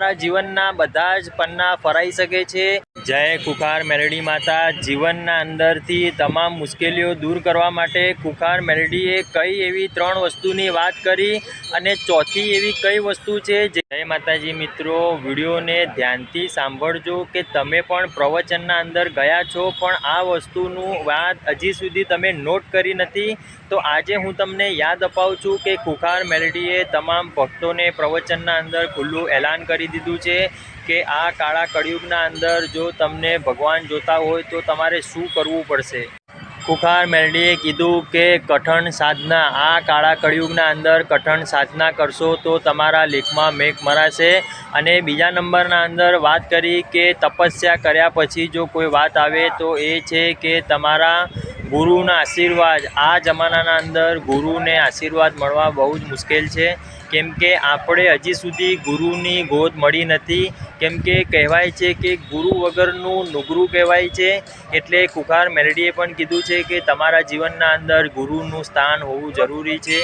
તમારા જીવનના બધા જ પન્ના ફરાઈ શકે છે. જય કુખાર મેલડી માતા, જીવનના અંદરથી તમામ મુશ્કેલીઓ દૂર કરવા માટે કુખાર મેલડીએ કઈ એવી ત્રણ વસ્તુની વાત કરી અને ચોથી એવી કઈ વસ્તુ છે જે જય માતાજી મિત્રો, વિડીયોને ધ્યાનથી સાંભળજો કે તમે પણ પ્રવચનના અંદર ગયા છો, પણ આ વસ્તુનું વાત હજી સુધી તમે નોટ કરી નથી. તો આજે હું તમને યાદ અપાવું છું કે કુખાર મેલડીએ તમામ ભક્તોને પ્રવચનના અંદર ખુલ્લું એલાન કરી દીધું છે કે આ કાળા કળિયુગના અંદર જો તમને ભગવાન જોતા હોય તો તમારે શું કરવું પડશે? કુખાર મેલડીએ કીધું કે કઠણ સાધના, આ કાળા કળિયુગના અંદર કઠણ સાધના કરશો તો તમારા લેખમાં મેઘ મરાશે. અને બીજા નંબરના અંદર વાત કરી કે તપસ્યા કર્યા પછી જો કોઈ વાત આવે તો એ છે કે તમારા ગુરુના આશીર્વાદ, આ જમાનાના અંદર ગુરુને આશીર્વાદ મળવા બહુ જ મુશ્કેલ છે. કેમ કે આપણે હજી સુધી ગુરુની ગોદ મળી નથી. કેમ કે કહેવાય છે કે ગુરુ વગરનું નુગરું કહેવાય છે, એટલે કુખાર મેલડીએ પણ કીધું છે કે તમારા જીવનના અંદર ગુરુનું સ્થાન હોવું જરૂરી છે.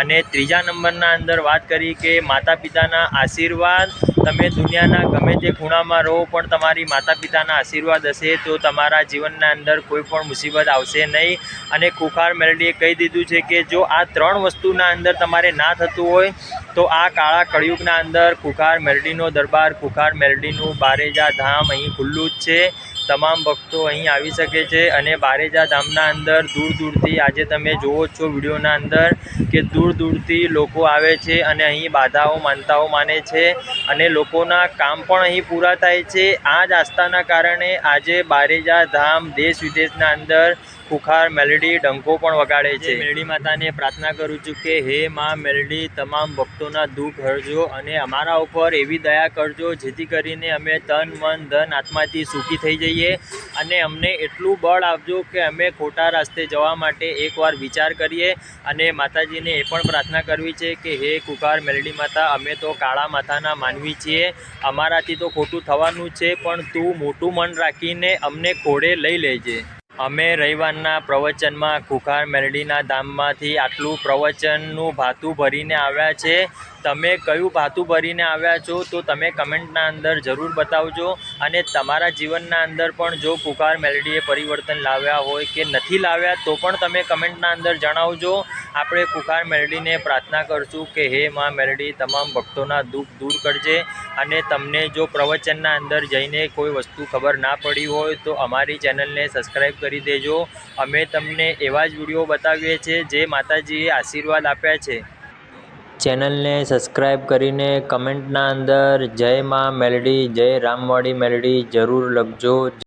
અને ત્રીજા નંબરના અંદર વાત કરી કે માતા પિતાના આશીર્વાદ તમે દુનિયાના ગમે તે ખૂણામાં રહો, પણ તમારી માતા પિતાના આશીર્વાદ હશે તો તમારા જીવનના અંદર કોઈ પણ મુસીબત આવશે નહીં. અને કુખાર મેલડીએ કહી દીધું છે કે જો આ ત્રણ વસ્તુના અંદર તમારે ના થતું હોય, તો આ કાળા કળિયુગના અંદર કુખાર મેલડીનો દરબાર કુખાર મેલડીનું બારેજા ધામ અહીં ખુલ્લું જ છે. તમામ ભક્તો અહીં આવી શકે છે અને બારેજા ધામના અંદર દૂર દૂરથી આજે તમે જુઓ છો વિડીયોના અંદર કે દૂર દૂરથી લોકો આવે છે અને અહીં બાધાઓ, માનતાઓ માને છે અને લોકોના કામ પણ અહીં પૂરા થાય છે. આ જ આસ્થાના કારણે આજે બારેજા ધામ દેશ વિદેશના અંદર ખુખાર, મેલડી, ડંકો પણ વગાડે છે. મેલડી માતાને પ્રાર્થના કરું છું કે હે માં મેલડી, તમામ ભક્તોના દુઃખ હરજો અને અમારા ઉપર એવી દયા કરજો જેથી કરીને અમે તન, મન, ધન, આત્માથી સુખી થઈ જઈએ. અને અમને એટલું બળ આપજો કે અમે ખોટા રસ્તે જવા માટે એકવાર વિચાર કરીએ અને માતાજીને એ પણ પ્રાર્થના કરવી છે કે હે કુખાર મેલડી માતા, અમે તો કાળા માથાના માનવી છીએ. અમારાથી તો ખોટું થવાનું છે, પણ તું મોટું મન રાખીને અમને ખોડે લઈ લેજે. અમે રવિવારના પ્રવચનમાં કુખાર મેલડીના ધામમાંથી આટલું પ્રવચનનું ભાતું ભરીને આવ્યા છે. તમે કયું ભાતું ભરીને આવ્યા છો તો તમે કમેન્ટના અંદર જરૂર બતાવજો અને તમારા જીવનના અંદર પણ જો કુખાર મેલડીએ પરિવર્તન લાવ્યા હોય કે નથી લાવ્યા તો પણ તમે કમેન્ટના અંદર જણાવજો. આપણે કુખાર મેલડીને પ્રાર્થના કરશું કે હે માં મેલડી, તમામ ભક્તોના દુઃખ દૂર કરજે અને તમને જો પ્રવચનના અંદર જઈને કોઈ વસ્તુ ખબર ના પડી હોય તો અમારી ચેનલને સબસ્ક્રાઈબ કરી દેજો. અમે તમને એવા જ વીડિયો બતાવીએ છીએ જે માતાજીએ આશીર્વાદ આપ્યા છે. ચેનલને સબસ્ક્રાઈબ કરીને કમેન્ટના અંદર જય માં મેલડી જય રામવાડી મેલડી જરૂર લખજો.